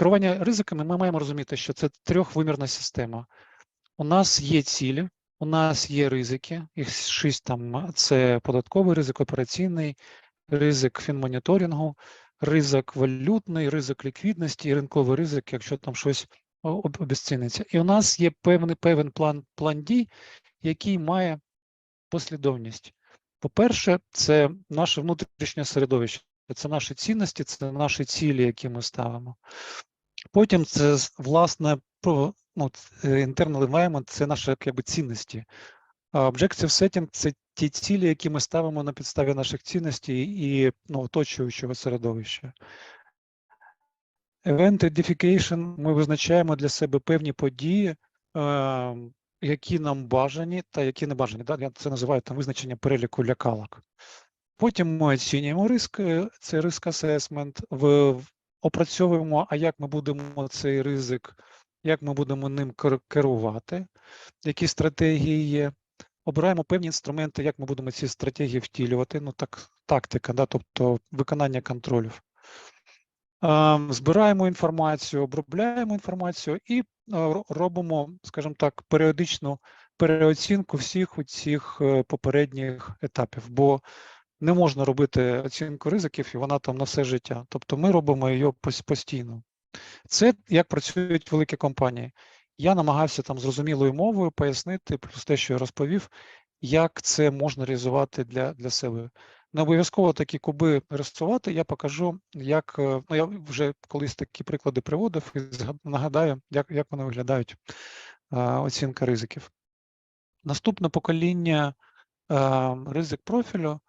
керування ризиками ми маємо розуміти, що це трьохвимірна система. У нас є цілі, у нас є ризики, їх шість там це податковий ризик, операційний, ризик фінмоніторингу, ризик валютний, ризик ліквідності і ринковий ризик, якщо там щось о- об- обезціниться. І у нас є певний певен план, план дій, який має послідовність. По-перше, це наше внутрішнє середовище, це наші цінності, це наші цілі, які ми ставимо. Потім це власне ну, е, internal environment, це наші якби, цінності. А Objective setting – це ті цілі, які ми ставимо на підставі наших цінностей і ну, оточуючого середовища. Event Edification ми визначаємо для себе певні події, які нам бажані та які не бажані. Я це називаю там визначення переліку лякалок. Потім ми оцінюємо риск, е, це риск асесмент, в- опрацьовуємо, а як ми будемо цей ризик, як ми будемо ним керувати, які стратегії є. Обираємо певні інструменти, як ми будемо ці стратегії втілювати. Ну так, тактика, да, тобто виконання контролів. Ем, Збираємо інформацію, обробляємо інформацію і е, робимо, скажімо так, періодичну переоцінку всіх цих е, попередніх етапів, бо не можна робити оцінку ризиків, і вона там на все життя. Тобто ми робимо її постійно. Це як працюють великі компанії. Я намагався там зрозумілою мовою пояснити, плюс те, що я розповів, як це можна реалізувати для, для себе. Не обов'язково такі куби рисувати, я покажу, як е, ну я вже колись такі приклади приводив і нагадаю, як, як вони виглядають, а, оцінка ризиків. Наступне покоління а, ризик профілю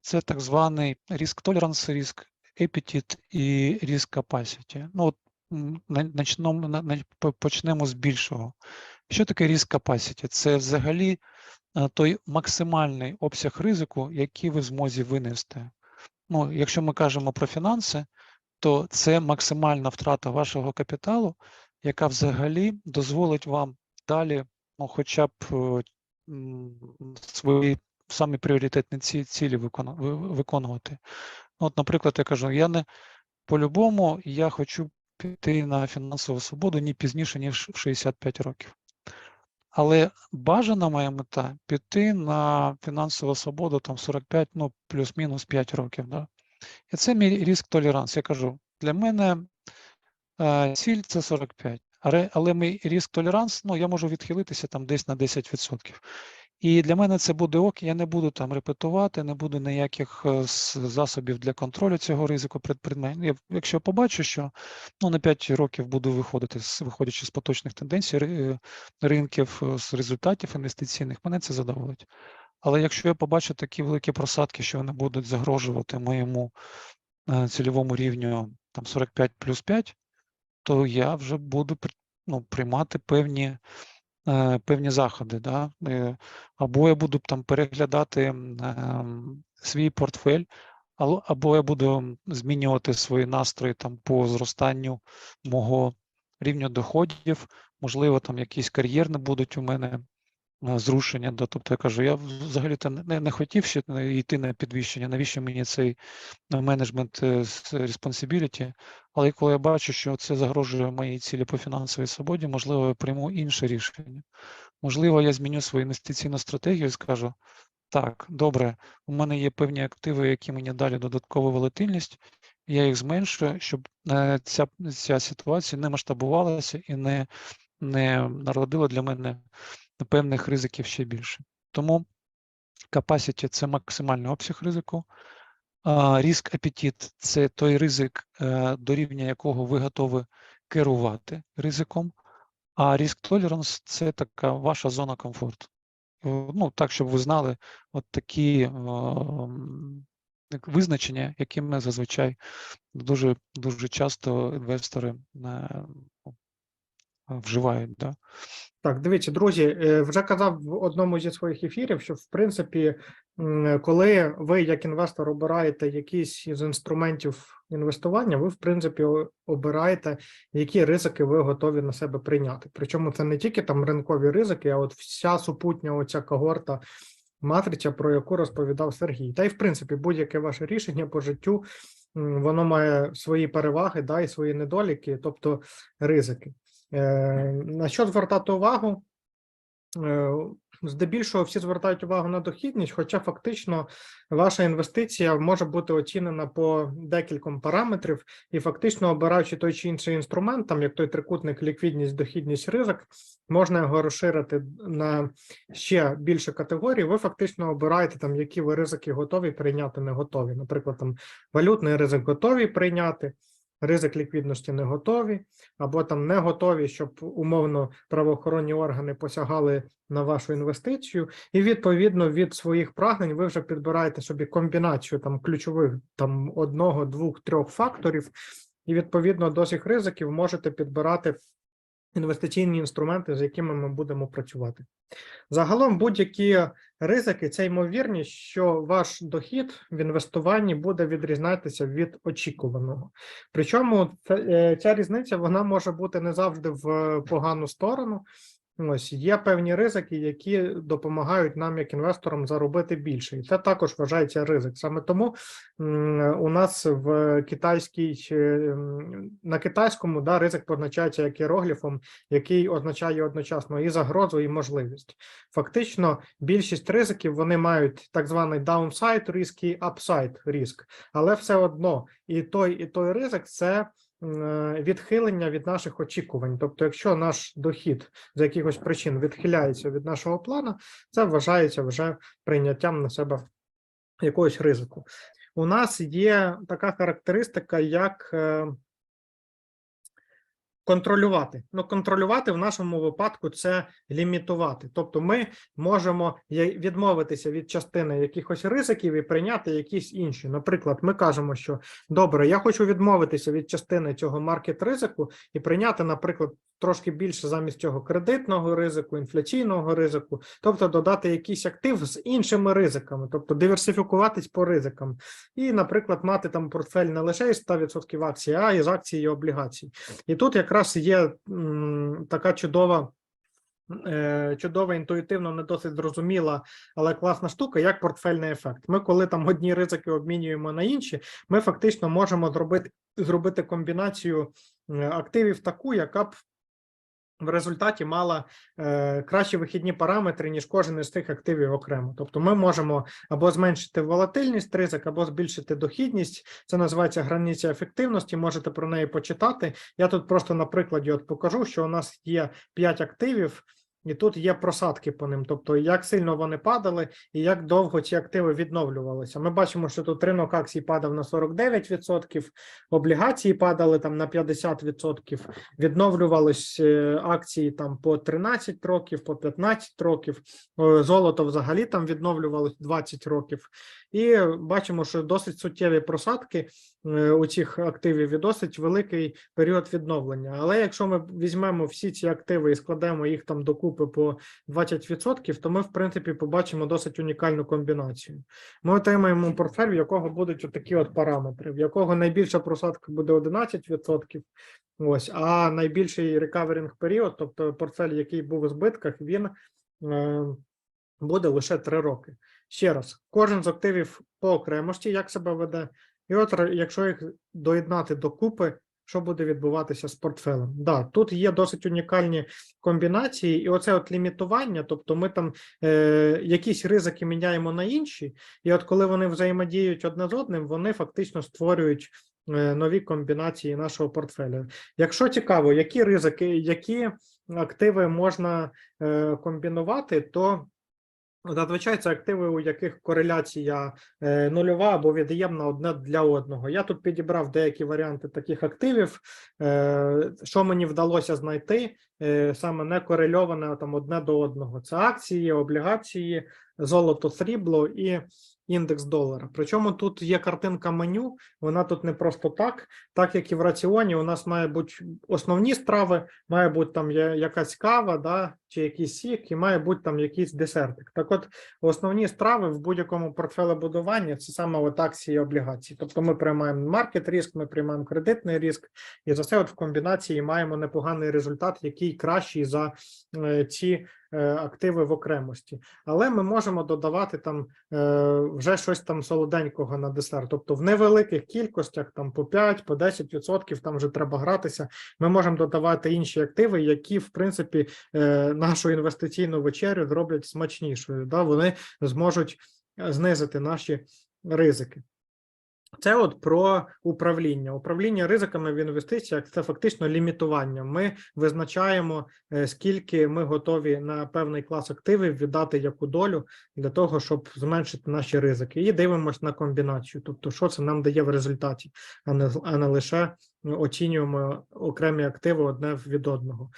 це так званий risk tolerance, risk appetite і risk capacity. Ну, от, на- начнемо- на- на- почнемо з більшого. Що таке risk capacity? Це взагалі е, той максимальний обсяг ризику, який ви в змозі винести. Ну, якщо ми кажемо про фінанси, то це максимальна втрата вашого капіталу, яка взагалі дозволить вам далі, ну, хоча б е, свої самі пріоритетні ці, цілі виконувати. Ну, От, наприклад, я кажу, я не по-любому я хочу піти на фінансову свободу не пізніше, ніж в 65 років. Але бажана моя мета піти на фінансову свободу там 45, ну плюс-мінус 5 років. Да? І це мій риск толеранс. Я кажу, для мене е, ціль це 45, але, але мій риск толеранс, ну я можу відхилитися там десь на 10%. І для мене це буде ок, я не буду там репетувати, не буду ніяких е, засобів для контролю цього ризику. Я, якщо побачу, що ну, на 5 років буду виходити, з- виходячи з поточних тенденцій е, ринків, е, з результатів інвестиційних, мене це задоволить. Але якщо я побачу такі великі просадки, що вони будуть загрожувати моєму цільовому рівню там 45 плюс 5, то я вже буду ну, приймати певні, певні заходи. Да? Е, Або я буду там переглядати ем, свій портфель, або я буду змінювати свої настрої там по зростанню мого рівня доходів, можливо, там якісь кар'єрні будуть у мене е, зрушення. Да? Тобто я кажу, я взагалі-то не, не хотів ще е, йти на підвищення, навіщо мені цей е, менеджмент е, responsibility, але коли я бачу, що це загрожує моїй цілі по фінансовій свободі, можливо, я прийму інше рішення. Можливо, я зміню свою інвестиційну стратегію і скажу: так, добре, у мене є певні активи, які мені далі додаткову волатильність, я їх зменшую, щоб е, ця, ця ситуація не масштабувалася і не, не народила для мене певних ризиків ще більше. Тому capacity – це максимальний обсяг ризику. А, Риск апетит це той ризик, е, до рівня якого ви готові керувати ризиком. А риск толеранс це така ваша зона комфорту. Ну, так, щоб ви знали, от такі е, визначення, які ми зазвичай дуже, дуже часто інвестори е, вживають. Да? Так, дивіться, друзі, е, вже казав в одному зі своїх ефірів, що в принципі, коли ви як інвестор обираєте якийсь із інструментів інвестування, ви в принципі обираєте, які ризики ви готові на себе прийняти. Причому це не тільки там ринкові ризики, а от вся супутня оця когорта матриця, про яку розповідав Сергій. Та й в принципі будь-яке ваше рішення по життю воно має свої переваги, да, і свої недоліки, тобто ризики. Е, На що звертати увагу? Е, Здебільшого всі звертають увагу на дохідність, хоча фактично ваша інвестиція може бути оцінена по декільком параметрів, і фактично обираючи той чи інший інструмент, там як той трикутник, ліквідність, дохідність, ризик, можна його розширити на ще більше категорій. Ви фактично обираєте там, які ви ризики готові прийняти, не готові. Наприклад, там валютний ризик готові прийняти. Ризик ліквідності не готові, або там не готові, щоб умовно правоохоронні органи посягали на вашу інвестицію, і відповідно від своїх прагнень ви вже підбираєте собі комбінацію там ключових там одного, двох, трьох факторів, і відповідно до цих ризиків можете підбирати інвестиційні інструменти, з якими ми будемо працювати. Загалом будь-які ризики це ймовірність, що ваш дохід в інвестуванні буде відрізнятися від очікуваного. Причому е, ця різниця вона може бути не завжди в погану сторону. Ось є певні ризики, які допомагають нам, як інвесторам, заробити більше, і це також вважається ризик. Саме тому у нас в китайській е, на китайському да, ризик позначається як іерогліфом, який означає одночасно і загрозу, і можливість. Фактично, більшість ризиків вони мають так званий downside риск і upside риск, але все одно і той, і той ризик це відхилення від наших очікувань. Тобто, якщо наш дохід з якихось причин відхиляється від нашого плану, це вважається вже прийняттям на себе якогось ризику. У нас є така характеристика, як е, контролювати. Ну, контролювати в нашому випадку це лімітувати. Тобто, ми можемо відмовитися від частини якихось ризиків і прийняти якісь інші. Наприклад, ми кажемо, що добре, я хочу відмовитися від частини цього маркет ризику і прийняти, наприклад, трошки більше замість цього кредитного ризику, інфляційного ризику, тобто додати якийсь актив з іншими ризиками, тобто диверсифікуватись по ризикам, і, наприклад, мати там портфель не лише із 100% акцій, а із акцій і облігацій. І тут якраз є м, така чудова. е, Чудова, інтуїтивно, не досить зрозуміла, але класна штука, як портфельний ефект. Ми, коли там одні ризики обмінюємо на інші, ми фактично можемо зробити, зробити комбінацію е, активів таку, яка б в результаті мала е, кращі вихідні параметри, ніж кожен із тих активів окремо. Тобто ми можемо або зменшити волатильність ризик, або збільшити дохідність. Це називається границя ефективності. Можете про неї почитати. Я тут просто на прикладі от покажу, що у нас є 5 активів. І тут є просадки по ним, тобто як сильно вони падали і як довго ці активи відновлювалися. Ми бачимо, що тут ринок акцій падав на 49%, облігації падали там на 50%, відновлювались е, акції там по 13 років, по 15 років. Е, Золото взагалі там відновлювалось 20 років. І бачимо, що досить суттєві просадки у цих активів і досить великий період відновлення. Але якщо ми візьмемо всі ці активи і складемо їх там докупи по 20%, то ми, в принципі, побачимо досить унікальну комбінацію. Ми отримаємо портфель, в якого будуть отакі от параметри, в якого найбільша просадка буде 11%, ось, а найбільший рекаверінг період, тобто портфель, який був у збитках, він е, буде лише 3 роки. Ще раз, кожен з активів по окремості, як себе веде, і от якщо їх доєднати докупи, що буде відбуватися з портфелем? Да, тут є досить унікальні комбінації, і оце от лімітування, тобто ми там е, якісь ризики міняємо на інші, і от коли вони взаємодіють одне з одним, вони фактично створюють е, нові комбінації нашого портфеля. Якщо цікаво, які ризики, які активи можна е, комбінувати, то Зазвичай це активи, у яких кореляція е, нульова або від'ємна одне для одного. Я тут підібрав деякі варіанти таких активів. Е, що мені вдалося знайти, е, саме не корельоване там одне до одного. Це акції, облігації, золото, срібло і індекс долара. Причому тут є картинка меню, вона тут не просто так, так як і в раціоні, у нас має бути основні страви, має бути там якась кава, да, чи якийсь сік, і має бути там якийсь десертик. Так от, основні страви в будь-якому портфелебудуванні це саме от акції і облігації. Тобто ми приймаємо маркет риск, ми приймаємо кредитний риск, і за це от в комбінації маємо непоганий результат, який кращий за е, ці активи в окремості. Але ми можемо додавати там е, вже щось там солоденького на десерт. Тобто в невеликих кількостях, там по 5, по 10%, там вже треба гратися. Ми можемо додавати інші активи, які в принципі е, нашу інвестиційну вечерю зроблять смачнішою. Да? Вони зможуть е, знизити наші ризики. Це от про управління. Управління ризиками в інвестиціях це фактично лімітування. Ми визначаємо, е, скільки ми готові на певний клас активів віддати яку долю для того, щоб зменшити наші ризики. І дивимося на комбінацію. Тобто, що це нам дає в результаті, а не, а не лише оцінюємо окремі активи одне від одного.